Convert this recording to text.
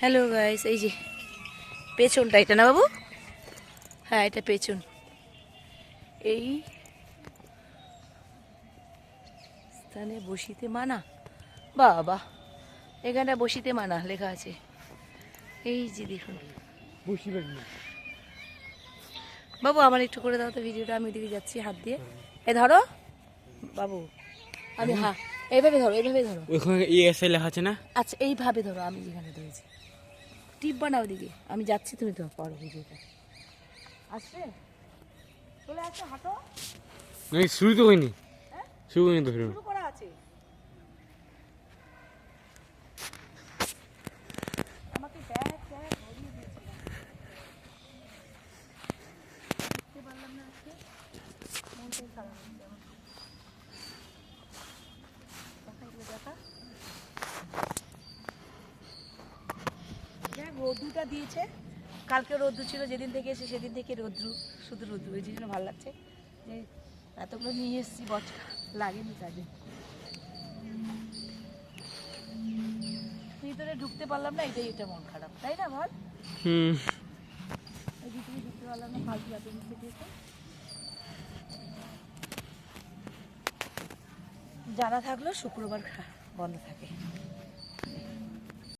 Hello guys এই যে পেছনটা এটা না বাবু? হ্যাঁ এটা পেছন। এই স্থানে বসিতে মানা। বাবা এখানে বসিতে মানা লেখা আছে। এই যে দেখুন। বসিবেন না। বাবু আমার একটু করে দাও তো ভিডিওটা। আমি ওদিকে যাচ্ছি হাত দিয়ে। এ ধরো। বাবু আমি হ্যাঁ এইভাবে ধরো এইভাবে ধরো। ওইখানে ইএসআই লেখা আছে না? আচ্ছা এইভাবে ধরো আমি যেখানে ধরেছি টিপ না ওদিকে আমি যাচ্ছি তুমি তো পড়ো ভিডিওটা। আসছে চলে আসো হাঁটো। না শুরু তো হয়নি। শুরু হয়নি তো শুরু করা আছে। আমাকে ব্যাগ ব্যাগ দিয়েছিল দেখতে পারলাম না আজকে। মনটাই খারাপ রোদ্দুটা দিয়েছে। কালকে রোদ্দু ছিল যেদিন থেকে এসে সেদিন থেকে রোদ্রু শুধু রোদ্দু এই জন্য ভালো লাগছে। যে এতগুলো নিয়ে এসেছি বচকা লাগেনি কাজে। ভিতরে ঢুকতে পারলাম না এটাই এটা মন খারাপ তাই না বল? হুম। এই ভিতরে ঢুকতে পারলাম না ফালতু এত নিচে দিয়েছে জানা থাকল শুক্রবার বন্ধ থাকে।